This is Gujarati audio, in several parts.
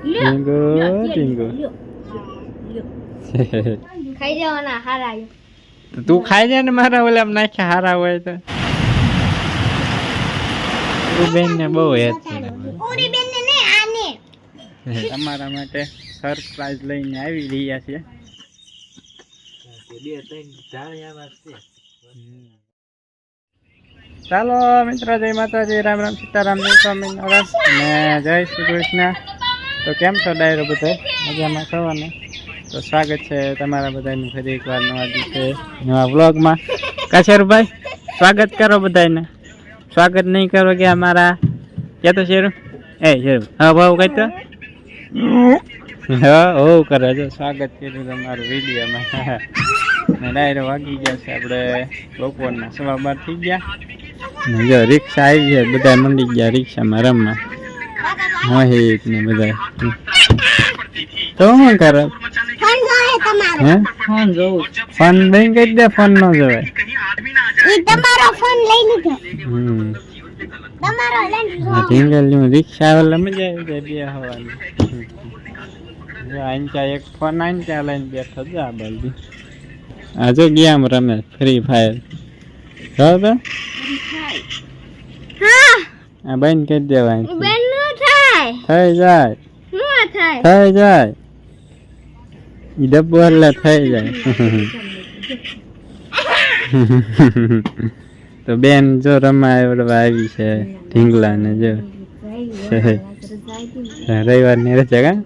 ટીંગો ટીંગો ખાઈ જવાના હારા તું ખાઈ જાય ને મારા ઓલા નાખ્યા હારા હોય તો બેન ને બહુ હેત ઓરી બેન ને આને તમારા માટે સરપ્રાઈઝ લઈને આવી રહ્યા છે ચાલો મિત્રો જય માતાજી રામ રામ સીતારામ જય સ્વામિનારાયણ અને જય શ્રી કૃષ્ણ તો કેમ છો ડાયરો બધા? મજામાં છો તો સ્વાગત છે તમારા બધાનું ફરી એકવાર નવા દિવસે, નવા વ્લોગમાં. કાશરભાઈ સ્વાગત કરો બધાને સ્વાગત નહીં કરો કે અમારા ક્યાં તો શેરું? એ, શેરું. હા, ભાવ કહી તો? હા, હો, કરે છે. સ્વાગત કર્યું તમારું વિડીયોમાં. ને ડાયરો વાગી ગયા છે આપણે બપોરના સવા બાર થઈ ગયા. જો રિક્ષા આવી છે બધા મંડી ગયા રિક્ષામાં, રમવા. મોહિત ને બધા તો શું કરે? ફોન લઈને તમારો. હે? ફોન જોઉં ફોન દે ફોન ન જવાય તમારો ફોન લઈ લીધો. તમારો લઈને રિક્ષા આવે મજા આવી જાય બે હવાની જો આંચા એક ફોન આંચા લઈને બેઠો છે આ બાજુ. આજે ગેમ રમે ફ્રી ફાયર તો. હા. આ બંધ કરી દેવાય. થાય થઈ જાય. શું થાય? થઈ જાય. ઈ ડબ્બો એટલે થઈ જાય. તો બેન જો રમા એવડવા આવી છે ઢીંગલા ને જો રવિવારની રજા કા?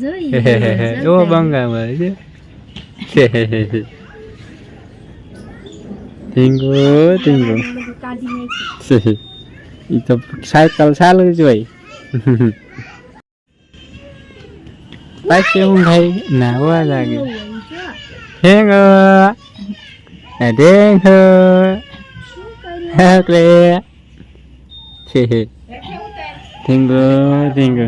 જોઈએ ઓ બંગામાં છે. ઢીંગો ઢીંગો ઈ તો સાયકલ ચાલુ જ હોય પાછી હું ભાઈ નાવા લાગે ઢીંગો ઢીંગો એટલે ઢીંગો ઢીંગો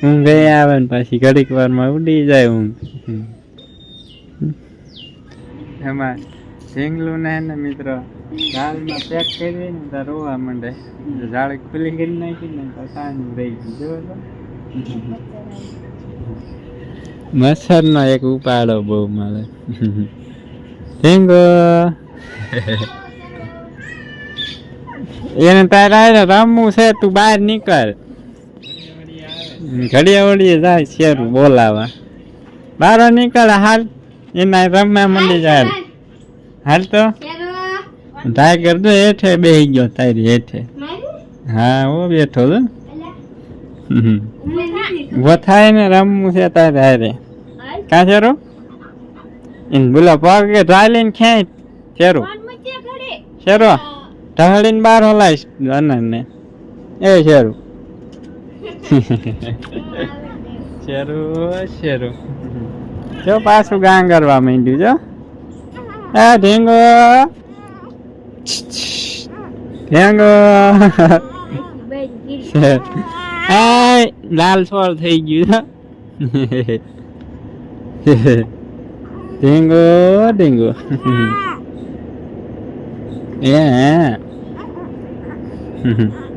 હું ગઈ આવે ને પાછી ઘડીક વારમાં ઉડી જાય હું એમાં ઢીંગલું ને મિત્રો ઝાડમાં પેક કરી ને તો રોવા માંડે. ઝાડ ખુલ્લી કરી નાખી ને તો સાંજ રહી ગઈ. જો મચ્છરનો એક ઉપાડો બહુ મળે ઢીંગો એને તારે રમવું છે, તું બહાર નીકળ. ઘડિયા વળીએ જાય શેરું બોલાવા. બારો નીકળ હાલ. એના રમવા મંડી જાય હાલ તો ટાઈગર તો? હેઠે બેહી ગયો તારી હેઠે. હા ઓ બેઠો છું. વથાય ને રમવું છે તારે હારે. કાં ચેરો એને બોલા પગે ચાલીને ખેંચ. શેરું શેરો ઢાળીને બહાર હલાઈશ અનને એ શેરું શેરું શેરું જો પાછું ગાં કરવા માંડ્યું જો. એ ઢીંગો. ઢીંગો. આ લાલ છોડ થઈ ગયું છે ઢીંગો ઢીંગો. એ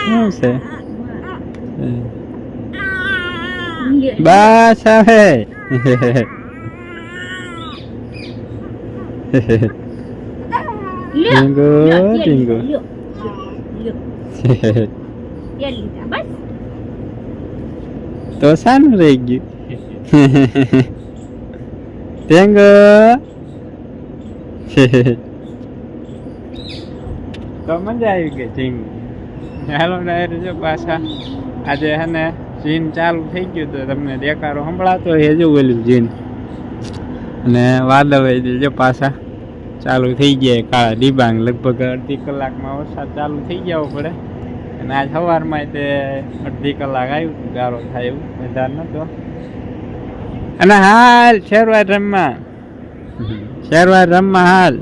શું છે? બસ હવે. ઢીંગો ઢીંગો તો સારું રહી ગયું ઢીંગો તો મજા આવી ગઈ જીમ હાલો ડાયર જો પાછા આજે હે ને જીન ચાલુ થઈ ગયું તો તમને દેખાડો સંભળાતો હોય જો ઓલું જીન. અને વાદળ જો પાછા. ચાલુ થઈ ગયા કાળા ડિબાંગ. લગભગ અડધી કલાકમાં વરસાદ ચાલુ થઈ જવો પડે. અને આજ સવારમાં તે અડધી કલાક આવ્યું હતું, ગારો થાય એવું વધારે નતો. અને હાલ શેરવાર રમવા. શેરવાર રમવા હાલ.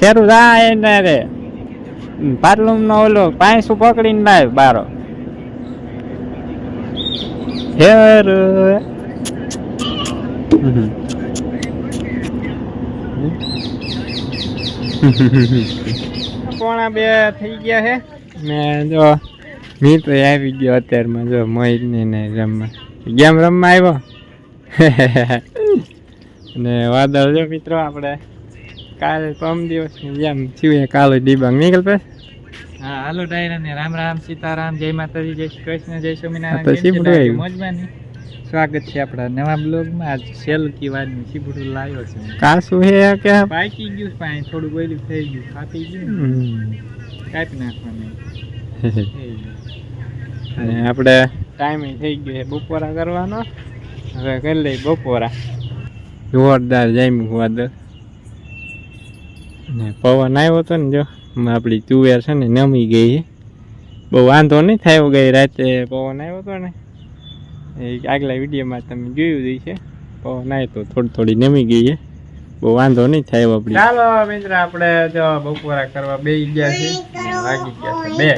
શેરું થાય ને રે. પાટલું નો ઓલો પાંચસું પકડીને લાવ બારો. શેર પોણા બે થઈ ગયા છે ને જો મી તો આવી ગયો અત્યારમાં જો મોહિત ને રમવા ગેમ રમવા આવ્યો ને વાદળ જો મિત્રો આપણે કાલે પરમ દિવસની જેમ થયું કાલે ડિબાંગ નીકળ પે હા હાલો ડાયરા ને રામ રામ સીતારામ જય માતાજી જય શ્રી કૃષ્ણ જય સ્વામિનારાયણ. મોજમાની સ્વાગત છે આપણા નવા બ્લોગમાં. આજ સેલકી વાતનું સીપડું લાવ્યો છે. કાસું હે કે? પાકી ગયું પાણી થોડું બોલ્યું થઈ ગયું ફાટી ગયું. કાપી નાખવાનું. અને આપણે ટાઈમ થઈ ગયો છે બપોરા કરવાનો. હવે કરી લઈ બપોરા. જોરદાર જામ્યું વાદળ. ને પવન આવ્યો હતો ને જો. આપણી તુવેર છે ને નમી ગઈ છે. બહુ વાંધો નહીં થયો ગઈ રાતે પવન આવ્યો હતો ને. એ આગલા વિડીયોમાં તમે જોયું જ છે પવન આવ્યો તો થોડી થોડી નમી ગઈ છે. બહુ વાંધો નહીં થાય આપણી. ચાલો મિત્ર આપણે જો બપોરા કરવા બે ગયા છે. વાગી ગયા છે. બે.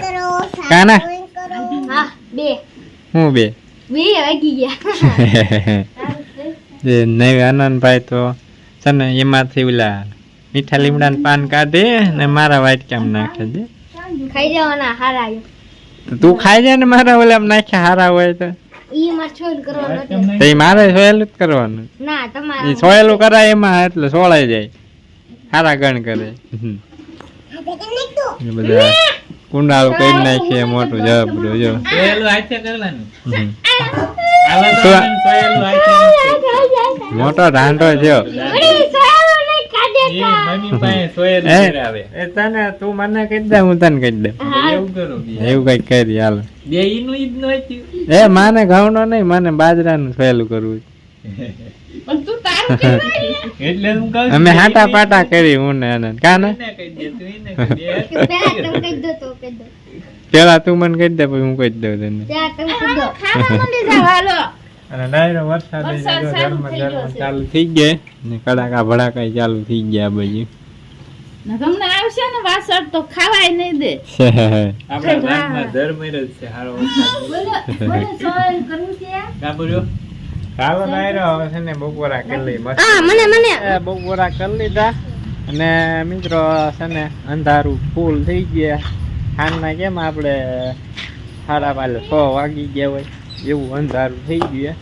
કાના? હા બે. હું બે? બે વાગી ગયા. જે નવી આનંદભાઈ તો છે ને એમાંથી ઓલા મીઠા લીમડાના પાન કાઢે ને મારા વાઈટ કેમ નાખે છે. ખાઈ જવાના હારા તું ખાઈ જાય ને મારા ઓલા નાખ્યા હારા હોય તો. મારે સોયેલું જ કરવાનું એ સોયેલું કરાય એમાં એટલે સોળાઈ જાય. હારા ગણ કરે. બધા કુંડાળું કરી નાખીએ મોટું જબરું જો. મોટો ઢાંઢો છે એ તને તું મને કહી દે હું તને કહી દે. એવું કરો. એવું કરી હાલો. બે ઈનું ઈ જ એ માને ઘઉંનો નહીં મને બાજરાનું સહેલું કરવું એટલે હું કહું છું અમે હાટા પાટા કરી હું ને એને. કાને? પેલા તું મને કહી દે પછી હું કહી દઉં તને. હાલો અને ડાયરો વરસાદ ગરમા ગરમા ચાલુ થઈ ગયા? ને કડાકા ભડાકા ચાલુ થઈ ગયા બાજુ આવશે ને વાસણ તો ખાવાય નહીં દે. આપણા ગામમાં ધર્મ જ છે હારો વરસાદ. બોલો? ચાલો ડાયરો હવે છે ને બપોરા કરી લઈ મસ્ત મને મને. બપોરા કરી લીધા. અને મિત્રો છે ને અંધારું ફૂલ થઈ ગયા. ખાનના કેમ આપણે સાડા પાલે છ વાગી ગયા હોય. એવું અંધારું થઈ ગયું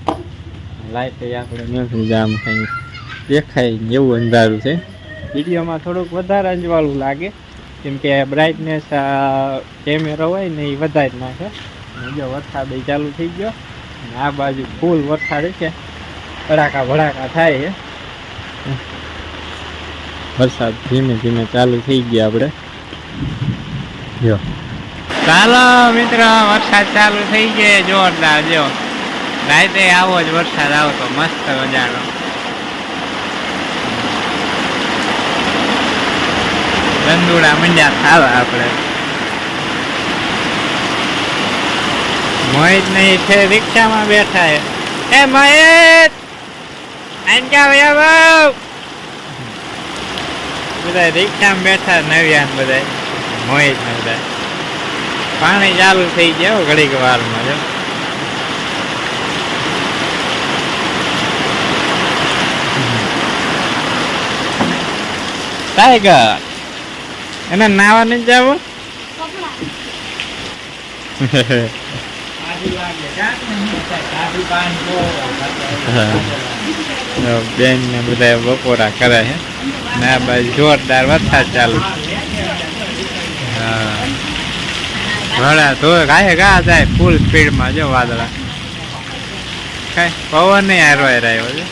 લાઈટ આપણે નથી જામ કંઈ દેખાય એવું અંધારું છે. વિડીયોમાં થોડુંક વધારે અંજવાળું લાગે. કેમ કે બ્રાઇટનેસ કેમેરો હોય ને એ વધારી નાખે. જો વરસાદ ચાલુ થઈ ગયો આ બાજુ ફૂલ વરસાદ છે. ભડાકા ભડાકા થાય છે. વરસાદ ધીમે ધીમે ચાલુ થઈ ગયા આપણે. જો. ચાલો મિત્ર, વરસાદ ચાલુ થઈ ગયો, જોરદાર, જો. રાતે આવો જ વરસાદ આવતો, મસ્ત મજાનો. ગંદુડા મંડ્યા ખાવા આપણે. મોહિત નહીં છે રિક્ષામાં બેઠા એ એ મોહિત! બધા રિક્ષામાં બેઠા, નવ્યાન બધા મોહિત ને બધા પાણી ચાલુ થઈ ગયા ઘડીક વારમાં, જો. ટાઈગર, એને નાવા જવું? નહીં તો બેન ને બધા બપોરા કરે છે. ને બાજુ જોરદાર વરસાદ ચાલુ. હા. ભલા તો ગાય ગા જાય ફૂલ સ્પીડમાં જો વાદળા. કઈ પવન નહીં હારો રહ્યો છે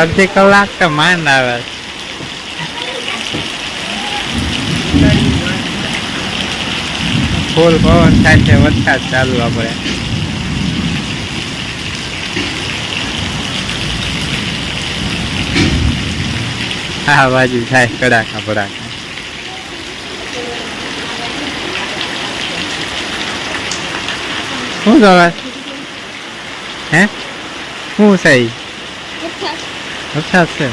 અડધી કલાક તો માંડ આવે. ફૂલ પવન સાથે વરસાદ ચાલુ આપણે. આ બાજુ થાય કડાકા ભડાકા શું થવા હે શું છે ઈ? વરસાદ છે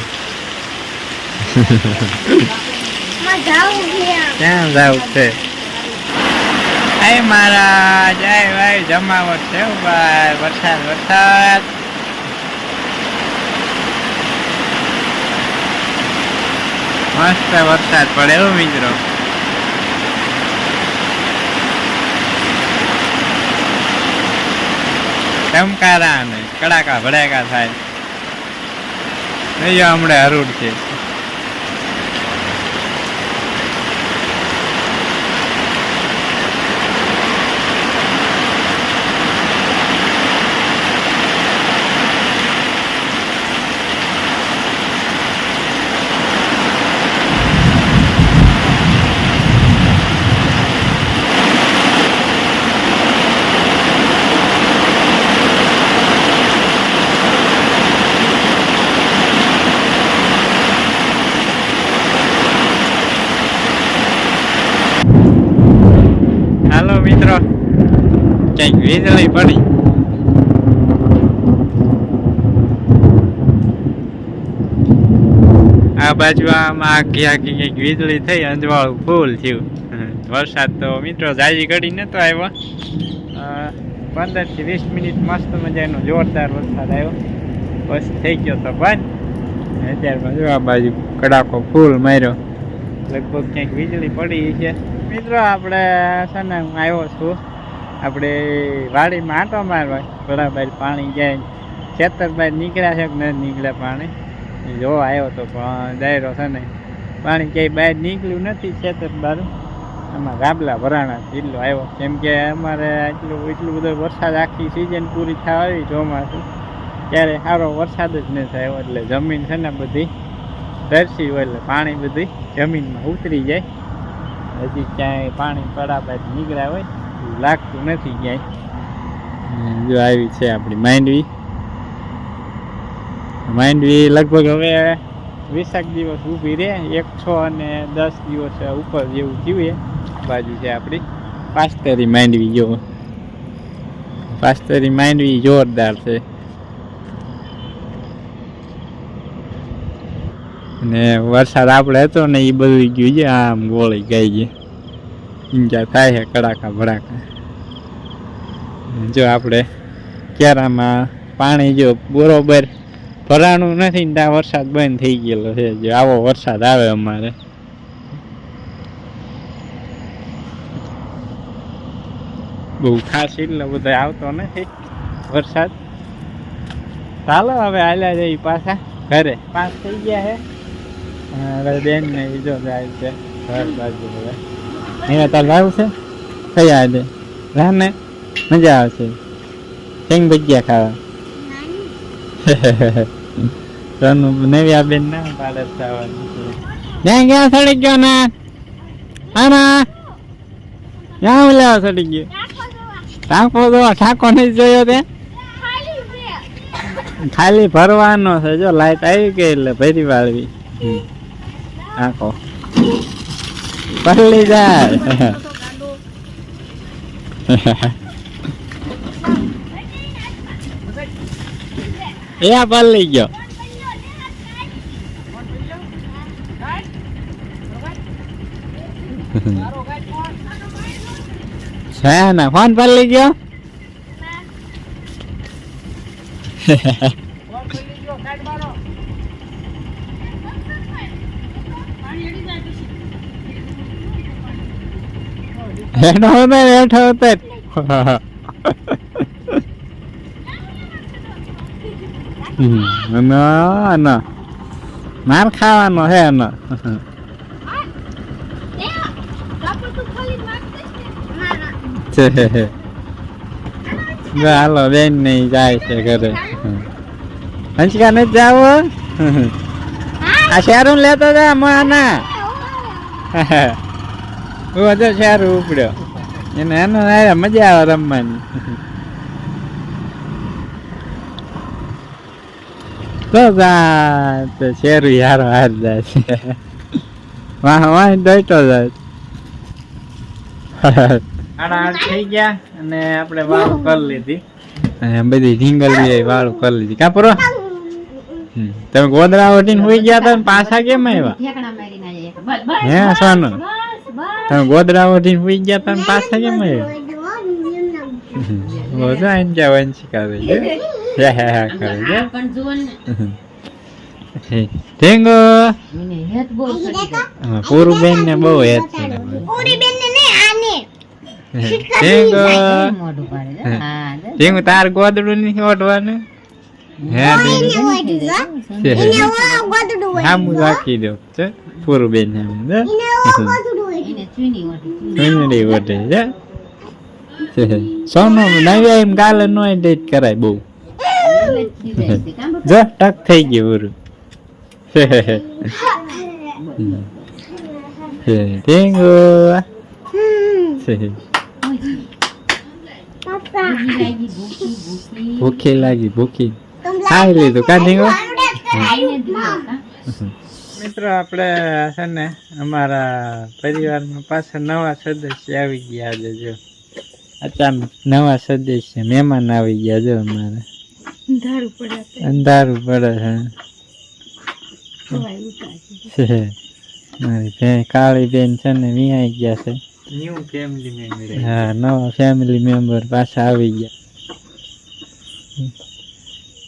માં જાવ ગયા ક્યાં જાવ છે આય મારા જય ભાઈ જમાવટ છે હો ભાઈ વરસાદ વરસાદ મસ્ત વરસાદ પડે હો મિત્રો. ચમકારા ને કડાકા ભડાકા થાય. હમણાં હરૂડ છે હાલો મિત્રો ક્યાંક વીજળી પડી આ બાજુ આમાં આખી કંઈક વીજળી થઈ, અંજવાળું ફૂલ થયું. વરસાદ તો મિત્રો જાજી ઘડી નતો આવ્યો. પંદરથી વીસ મિનિટ મસ્ત મજાનો જોરદાર વરસાદ આવ્યો. બસ થઈ ગયો તો બંધ અત્યારમાં જો આ બાજુ કડાકો ફૂલ માર્યો. લગભગ ક્યાંક વીજળી પડી છે. મિત્રો આપણે છે ને આવ્યો છું. આપણે વાડીમાં આંટો મારવા. બરાબર પાણી જાય. ખેતર બહાર નીકળ્યા છે કે નથી નીકળ્યા પાણી? જોવા આવ્યો તો પણ ડાયરો છે ને, પાણી ક્યાંય બહાર નીકળ્યું નથી ખેતર બહાર એમાં ગાબલા ભરાણા એટલો આવ્યો કેમ કે અમારે એટલું એટલું બધો વરસાદ આખી સિઝન પૂરી થવા આવી ચોમાસું. ત્યારે સારો વરસાદ જ નથી થયો, એટલે જમીન છે ને બધી ધરસી હોય એટલે પાણી બધી જમીનમાં ઉતરી જાય. હજી ક્યાંય પાણી પડાપડ નીકળ્યા હોય લાગતું નથી ક્યાંય. જો આવી છે આપણી માંડવી. માંડવી લગભગ હવે વીસેક દિવસ ઊભી રહે. એકસો અને દસ દિવસ ઉપર જેવું થયું બાજુ છે આપણી. પાસ્તરી માંડવી જો પાસ્તરી માંડવી જોરદાર છે. ને વરસાદ આપણે હતો ને એ બધું ગયું છે, આમ ગોળી ગઈ છે. ઈંજા થાય છે કડાકા ભડાકા. જો આપણે ક્યારામાં પાણી જો બરોબર ભરાણું નથી ને ત્યાં વરસાદ બંધ થઈ ગયેલો છે. જો આવો વરસાદ આવે અમારે. બહુ ખાસ એટલો બધો આવતો નથી વરસાદ. ચાલો હવે હાલ્યા જઈ પાછા ઘરે. પાંચ થઈ ગયા છે હવે બેન ને બીજો જાય છે ઘર બાજુ હવે. અહીંયા તાર લાવું છે કઈ આજે. રાને મજા આવશે. સિંગ ભજીયા ખાવા? નવ્યા બેન ના પાડે થવાનું ત્યાં ક્યાં સડી ગયો ને? આના? ક્યાં ઓલા સડી ગયો. ટાંકો ટાંકો નહીં જોયો તે? ખાલી ભરવાનો છે જો લાઈટ આવી ગઈ એટલે ભરી વાળવી. આખો. પલળી જાય. એ પલળી ગયો. છે ને? ફોન પલળી ગયો? હેઠો ઉતર હેઠો ઉતર અને આનો માર ખાવાનો હે એનો છે હાલો બેન નહીં જાય છે ઘરે. હંચકા નથી જાવ? આ શેરું લેતો જા માના હું હતો શેરું ઉપડ્યો. એને એનો આવ્યા મજા આવે રમવાની. તો જા તો શેરું યારો હાર જાય છે. વાહ વાહ ડોઈટો જાય. આડા આડ થઈ ગયા અને આપણે વાળું કરી લીધી. બધી ઢીંગલ બી વાળું કરી લીધી. કાં પરો. તમે ગોદરા ઉઠીને સુઈ ગયા હતા ને પાછા કેમ આવ્યા? ઠેકણા મારીને આયા એક. બસ, બસ, હે, સોનું? તમે ગોદરા ઓઢીને સુઈ ગયા તા ને પાછા કેમ આવ્યા? બધું જ્યાં વંશિકા છે? હે હે હે કરે છે ઢેંગો. પૂરું બેન ને. બહુ હેત છે. ઢેંગો કેમ મોઢું પાડે છે? હા જો. ઢેંગો તાર ગોદડું નહીં ઓઢવાનું હે ઢેંગો હામું રાખી દો છે પૂરું બેન એમ છે એને ચૂની મોઢું ચૂની. ચૂંદડી ઓઢે છે સોનું નવી એમ ગાલે નો ડેટ કરાય બહુ એટલે જ ખીજાય છે. કાં બાપા? જો ટક થઈ ગયું પૂરું ઢેંગો ભૂખી લાગી, ભૂખી, ખાઈ લીધું કા કાં? મિત્રો આપણે છે ને અમારા પરિવારમાં પાછા નવા સદસ્ય આવી ગયા આજે જો. અચાનક નવા સદસ્ય મહેમાન આવી ગયા જો અમારે. અંધારું પડે છે. મારી બેન કાળી બેન છે ને વિહાઈ ગયા છે. ન્યુ ફેમિલી મેમ્બર હા નવા ફેમિલી મેમ્બર પાછા આવી ગયા.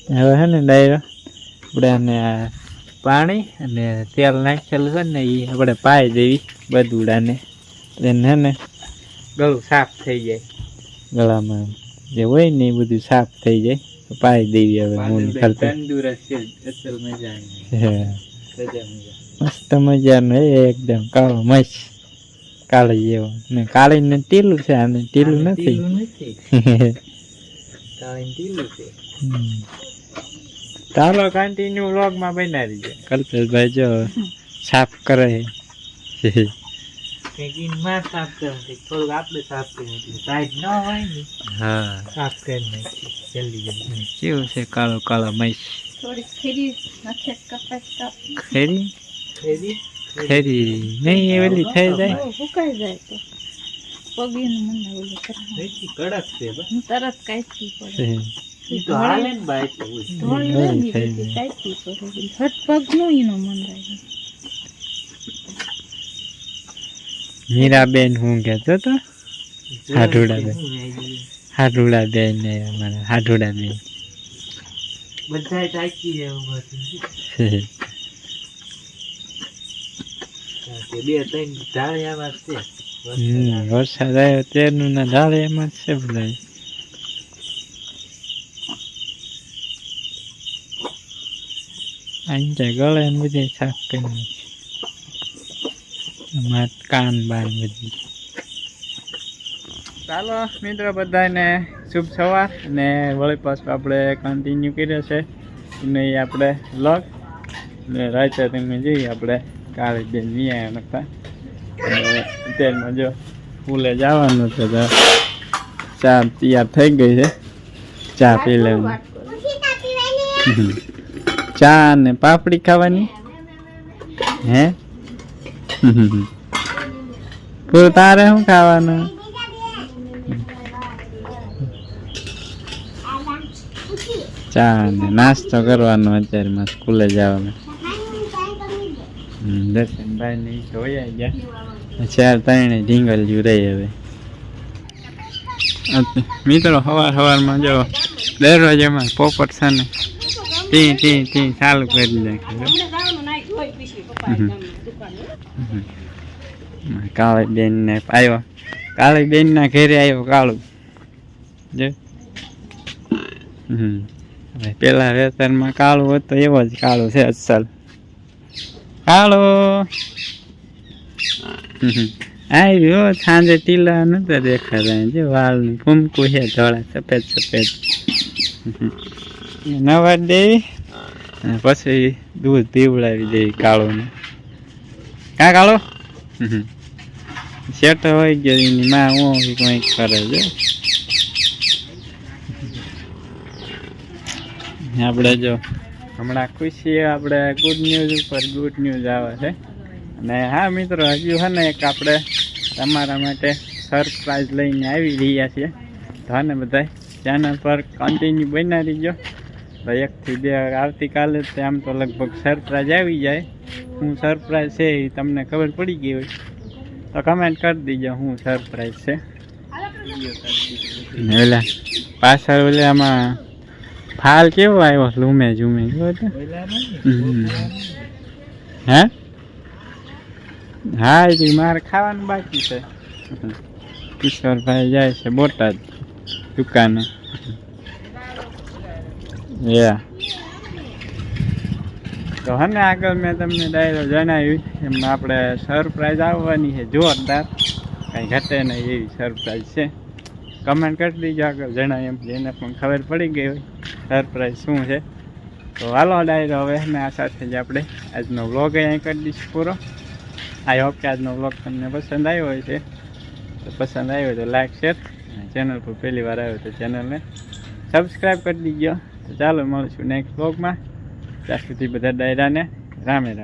હવે હે ને ડાયરો આપણે આને પાણી અને તેલ નાખેલું છે ને એ આપણે પાઈ દેવી બદુડાને. એને હે ને ગળું સાફ થઈ જાય. ગળામાં જે હોય ને એ બધું સાફ થઈ જાય. પાઈ દેવી હવે હું તંદુરસ્ત અસલ મજા. મસ્ત મજાનું એકદમ કાળો મસ્ત. કાળી જેવો ને કાળી ને ટીલું છે આને ટીલું નથી છે. ચાલો કન્ટિન્યુ વ્લોગમાં બનાવી દે કલ્પેશભાઈ જો સાફ કરે છે કંઈક ઈનમાં સાફ કરે કંઈક થોડુંક આપણે સાફ કરીએ એટલે ટાઈટ ન હોય ને હા સાફ કરી નાખીએ જલ્દી જલ્દી કેવું છે કાળો કાળો મસ્ત થોડીક ખીરી ખેરી ખેરી ખેરી નહીં એ ઓલી થઈ જાય. સુકાઈ જાય તો. પગીનું મને ઓલું કડક છે તરત કાઢવી પડે. તો હાલે ને બાય તો ધોળી ને બધી પડે. હટ પગનું ઈનો મંદાય મીરાબેન હું કહેતો તો? હાથોડા બે. શું આવી? હાડુડા બેન ને અમારા હાડુડા બેન બધાય તાકી જાય ઊભા થઈ. છે. કારણ કે બે ત્રણ ઢાળિયામાં છે વરસાદ આવ્યો તેનું ના ઢાળે જ છે બધા અહીં ગળે ને બધી સાફ કરી નાખી. આમાં કાન બાન બધી ચાલો મિત્રો બધાને શુભ સવાર અને વળી પાછું આપણે કન્ટિન્યુ કર્યો છે અને આપડે આપણે વ્લોગ ને રાતે તમે જઈએ આપણે કાળી બેન વિયા નતા. અને અત્યારમાં જો ફૂલે જવાનું છે તો ચા તૈયાર થઈ ગઈ છે. ચા પી લેવાની. હમ. ચા ને પાપડી ખાવાની. હે? પૂરું તારે શું ખાવાનું? ચા ને નાસ્તો કરવાનો અત્યારમાં સ્કૂલે જવાનો. હમ, દર્શનભાઈ ને આવી ગયા ચાર ત્રણે ઢીંગલ રહી હવે. મિત્રો સવાર સવારમાં જો દરરોજ એમાં પોપટ છે ને ટી ટી ટી ચાલુ કરી નાખે. કાળી બેન ને આવ્યો. કાળી બેન ના ઘરે આવ્યો કાળું. જો. હમ. પેલા વેતરમાં કાળું હતો, એવો જ કાળું છે અસલ. હમ. આવ્યો, સાંજે ટીલા નતા દેખાતા, જે વાળનું ફૂમકું છે, ધોળા, સફેદ સફેદ નવા દેવી અને પછી દૂધ પીવડાવી દેવી કાળોને કા કાળો. શેઠ હોય ગયો, એની માં હું કંઈક કરે છે આપણે જો હમણાં ખુશી આપણે ગુડ ન્યૂઝ ઉપર ગુડ ન્યૂઝ આવે છે. અને હા મિત્રો હજુ છે ને એક આપણે તમારા માટે સરપ્રાઈઝ લઈને આવી રહ્યા છીએ. તો ને બધા ચેનલ પર કન્ટિન્યુ બના રહીજો. તો એકથી બે આવતીકાલે જ આમ તો લગભગ સરપ્રાઈઝ આવી જાય. હું સરપ્રાઈઝ છે એ તમને ખબર પડી ગઈ હોય? તો કમેન્ટ કરી દીજો હું સરપ્રાઈઝ છે. પાછળ ઓલે આમાં ફાલ કેવો આવ્યો? લૂમે ઝૂમે. હે? હા જી મારે ખાવાનું બાકી છે. કિશોરભાઈ જાય છે બોટાદ દુકાને. યા. તો હને આગળ મેં તમને ડાયરો જણાવ્યું એમ આપણે સરપ્રાઈઝ આવવાની છે, જોરદાર. કાંઈ ઘટે નહીં એવી સરપ્રાઈઝ છે. કમેન્ટ કરી દીજો આગળ જણાવ્યું એમ, જેને પણ ખબર પડી ગઈ હોય. સરપ્રાઈઝ શું છે? તો હાલો, ડાયરો, હવે ને આ સાથે જ આપણે આજનો વ્લોગ અહીં કરી દઈશું પૂરો. આઈ હોપ કે આજનો વ્લોગ તમને પસંદ આવ્યો હોય છે. તો પસંદ આવ્યો હોય તો લાઈક શેર ચેનલ પર પહેલી વાર આવ્યો તો ચેનલને સબસ્ક્રાઈબ કરી દીજો. તો ચાલો, મળીશું નેક્સ્ટ વ્લોગમાં ત્યાં સુધી બધા ડાયરાને રામે રામ.